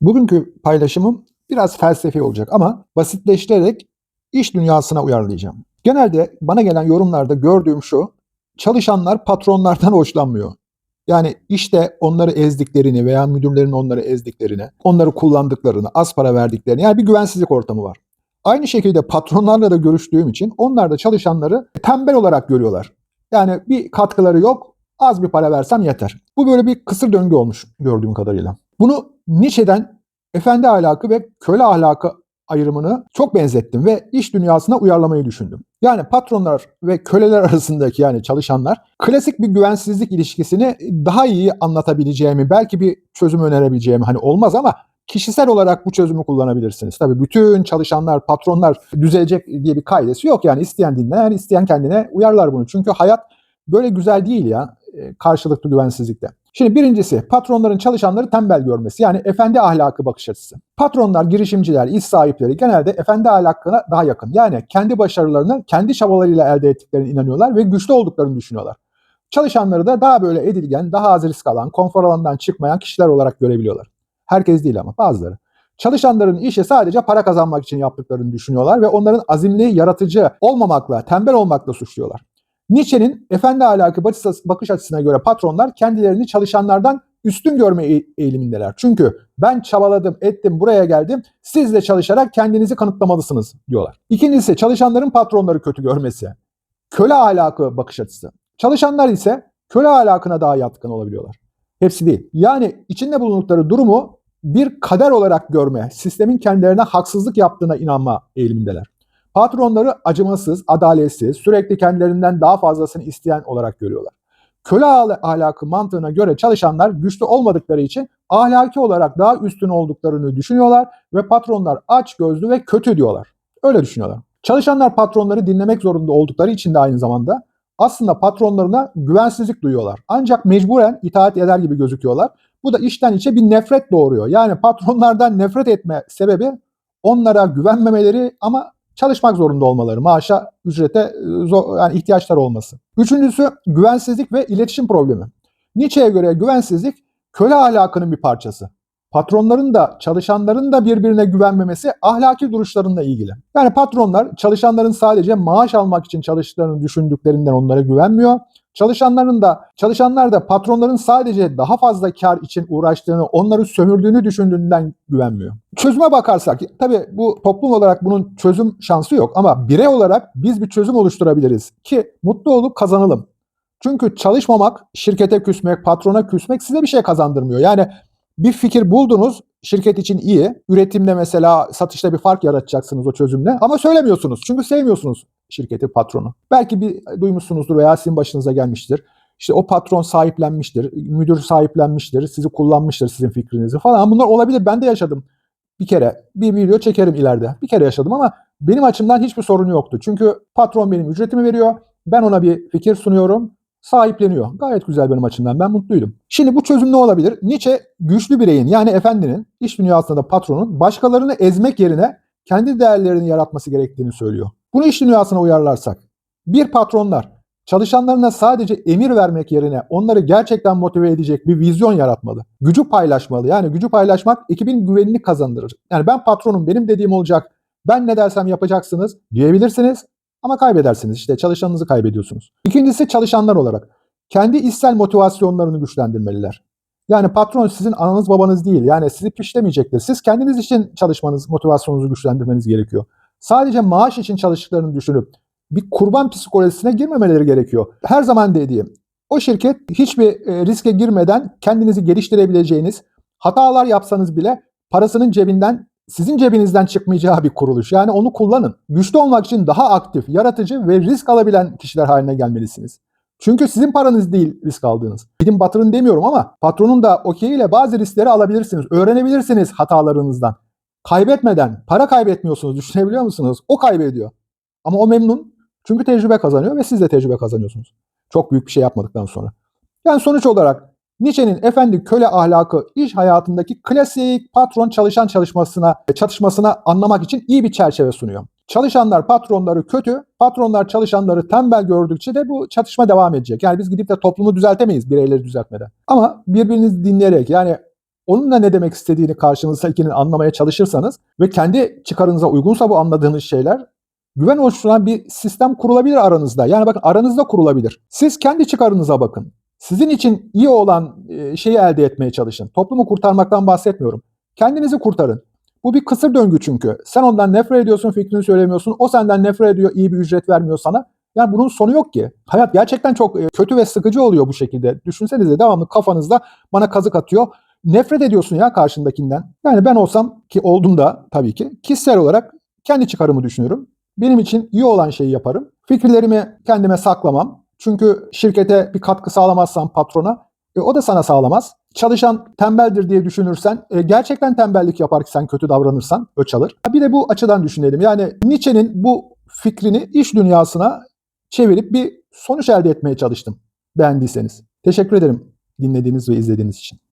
Bugünkü paylaşımım biraz felsefi olacak ama basitleştirerek iş dünyasına uyarlayacağım. Genelde bana gelen yorumlarda gördüğüm şu, çalışanlar patronlardan hoşlanmıyor. Yani işte onları ezdiklerini veya müdürlerin onları ezdiklerini, onları kullandıklarını, az para verdiklerini yani bir güvensizlik ortamı var. Aynı şekilde patronlarla da görüştüğüm için onlar da çalışanları tembel olarak görüyorlar. Yani bir katkıları yok, az bir para versem yeter. Bu böyle bir kısır döngü olmuş gördüğüm kadarıyla. Bunu Nietzsche'den efendi ahlakı ve köle ahlakı ayrımını çok benzettim ve iş dünyasına uyarlamayı düşündüm. Yani patronlar ve köleler arasındaki yani çalışanlar klasik bir güvensizlik ilişkisini daha iyi anlatabileceğimi, belki bir çözüm önerebileceğimi hani olmaz ama kişisel olarak bu çözümü kullanabilirsiniz. Tabii bütün çalışanlar, patronlar düzelecek diye bir kaidesi yok. Yani isteyen dinler, isteyen kendine uyarlar bunu. Çünkü hayat böyle güzel değil ya karşılıklı güvensizlikte. Şimdi birincisi patronların çalışanları tembel görmesi yani efendi ahlakı bakış açısı. Patronlar, girişimciler, iş sahipleri genelde efendi ahlakına daha yakın. Yani kendi başarılarını kendi çabalarıyla elde ettiklerine inanıyorlar ve güçlü olduklarını düşünüyorlar. Çalışanları da daha böyle edilgen, daha az risk alan, konfor alanından çıkmayan kişiler olarak görebiliyorlar. Herkes değil ama bazıları. Çalışanların işi sadece para kazanmak için yaptıklarını düşünüyorlar ve onların azimli, yaratıcı olmamakla, tembel olmakla suçluyorlar. Nietzsche'nin efendi ahlakı bakış açısına göre patronlar kendilerini çalışanlardan üstün görme eğilimindeler. Çünkü ben çabaladım, ettim, buraya geldim. Siz de çalışarak kendinizi kanıtlamalısınız diyorlar. İkincisi çalışanların patronları kötü görmesi. Köle ahlakı bakış açısı. Çalışanlar ise köle ahlakına daha yatkın olabiliyorlar. Hepsi değil. Yani içinde bulundukları durumu bir kader olarak görme, sistemin kendilerine haksızlık yaptığına inanma eğilimindeler. Patronları acımasız, adaletsiz, sürekli kendilerinden daha fazlasını isteyen olarak görüyorlar. Köle ahlakı mantığına göre çalışanlar güçlü olmadıkları için ahlaki olarak daha üstün olduklarını düşünüyorlar ve patronlar aç gözlü ve kötü diyorlar. Öyle düşünüyorlar. Çalışanlar patronları dinlemek zorunda oldukları için de aynı zamanda aslında patronlarına güvensizlik duyuyorlar. Ancak mecburen itaat eder gibi gözüküyorlar. Bu da içten içe bir nefret doğuruyor. Yani patronlardan nefret etme sebebi onlara güvenmemeleri ama çalışmak zorunda olmaları, maaşa, ücrete e, yani ihtiyaçlar olması. Üçüncüsü güvensizlik ve iletişim problemi. Nietzsche'ye göre güvensizlik köle ahlakının bir parçası. Patronların da çalışanların da birbirine güvenmemesi ahlaki duruşlarınla ilgili. Yani patronlar çalışanların sadece maaş almak için çalıştıklarını düşündüklerinden onlara güvenmiyor. Çalışanların da çalışanlar da patronların sadece daha fazla kar için uğraştığını, onları sömürdüğünü düşündüğünden güvenmiyor. Çözüme bakarsak tabii bu toplum olarak bunun çözüm şansı yok ama birey olarak biz bir çözüm oluşturabiliriz ki mutlu olup kazanalım. Çünkü çalışmamak, şirkete küsmek, patrona küsmek size bir şey kazandırmıyor. Yani bir fikir buldunuz, şirket için iyi. Üretimde mesela satışta bir fark yaratacaksınız o çözümle ama söylemiyorsunuz. Çünkü sevmiyorsunuz şirketi, patronu. Belki bir duymuşsunuzdur veya sizin başınıza gelmiştir. İşte o patron sahiplenmiştir, müdür sahiplenmiştir, sizi kullanmıştır sizin fikrinizi falan. Bunlar olabilir. Ben de yaşadım bir kere. Bir video çekerim ileride. Bir kere yaşadım ama benim açımdan hiçbir sorun yoktu. Çünkü patron benim ücretimi veriyor. Ben ona bir fikir sunuyorum sahipleniyor. Gayet güzel benim açımdan. Ben mutluydum. Şimdi bu çözüm ne olabilir? Nietzsche güçlü bireyin yani efendinin iş dünyasında da patronun başkalarını ezmek yerine kendi değerlerini yaratması gerektiğini söylüyor. Bunu iş dünyasına uyarlarsak bir patronlar çalışanlarına sadece emir vermek yerine onları gerçekten motive edecek bir vizyon yaratmalı. Gücü paylaşmalı. Yani gücü paylaşmak ekibin güvenini kazandırır. Yani ben patronum, benim dediğim olacak. Ben ne dersem yapacaksınız diyebilirsiniz. Ama kaybedersiniz işte çalışanınızı kaybediyorsunuz. İkincisi çalışanlar olarak. Kendi içsel motivasyonlarını güçlendirmeliler. Yani patron sizin ananız babanız değil. Yani sizi pişlemeyecektir. Siz kendiniz için çalışmanız, motivasyonunuzu güçlendirmeniz gerekiyor. Sadece maaş için çalıştıklarını düşünüp bir kurban psikolojisine girmemeleri gerekiyor. Her zaman dediğim o şirket hiçbir e, riske girmeden kendinizi geliştirebileceğiniz, hatalar yapsanız bile parasının cebinden sizin cebinizden çıkmayacağı bir kuruluş. Yani onu kullanın. Güçlü olmak için daha aktif, yaratıcı ve risk alabilen kişiler haline gelmelisiniz. Çünkü sizin paranız değil risk aldığınız. Gidin batırın demiyorum ama patronun da okeyiyle bazı riskleri alabilirsiniz. Öğrenebilirsiniz hatalarınızdan. Kaybetmeden, para kaybetmiyorsunuz. Düşünebiliyor musunuz? O kaybediyor. Ama o memnun. Çünkü tecrübe kazanıyor ve siz de tecrübe kazanıyorsunuz. Çok büyük bir şey yapmadıktan sonra. Yani sonuç olarak Nietzsche'nin efendi köle ahlakı iş hayatındaki klasik patron çalışan çalışmasına çatışmasına anlamak için iyi bir çerçeve sunuyor. Çalışanlar patronları kötü, patronlar çalışanları tembel gördükçe de bu çatışma devam edecek. Yani biz gidip de toplumu düzeltemeyiz bireyleri düzeltmeden. Ama birbirinizi dinleyerek yani Onunla ne demek istediğini karşınızdakinin anlamaya çalışırsanız ve kendi çıkarınıza uygunsa bu anladığınız şeyler güven oluşturan bir sistem kurulabilir aranızda. Yani bakın aranızda kurulabilir. Siz kendi çıkarınıza bakın. Sizin için iyi olan e, şeyi elde etmeye çalışın. Toplumu kurtarmaktan bahsetmiyorum. Kendinizi kurtarın. Bu bir kısır döngü çünkü. Sen ondan nefret ediyorsun, fikrini söylemiyorsun. O senden nefret ediyor, iyi bir ücret vermiyor sana. Yani bunun sonu yok ki. Hayat gerçekten çok e, kötü ve sıkıcı oluyor bu şekilde. Düşünsenize devamlı kafanızda bana kazık atıyor. Nefret ediyorsun ya karşındakinden. Yani ben olsam ki oldum da tabii ki kişisel olarak kendi çıkarımı düşünüyorum. Benim için iyi olan şeyi yaparım. Fikirlerimi kendime saklamam. Çünkü şirkete bir katkı sağlamazsan patrona e, o da sana sağlamaz. Çalışan tembeldir diye düşünürsen e, gerçekten tembellik yapar ki sen kötü davranırsan öç alır. Bir de bu açıdan düşünelim. Yani Nietzsche'nin bu fikrini iş dünyasına çevirip bir sonuç elde etmeye çalıştım. Beğendiyseniz. Teşekkür ederim dinlediğiniz ve izlediğiniz için.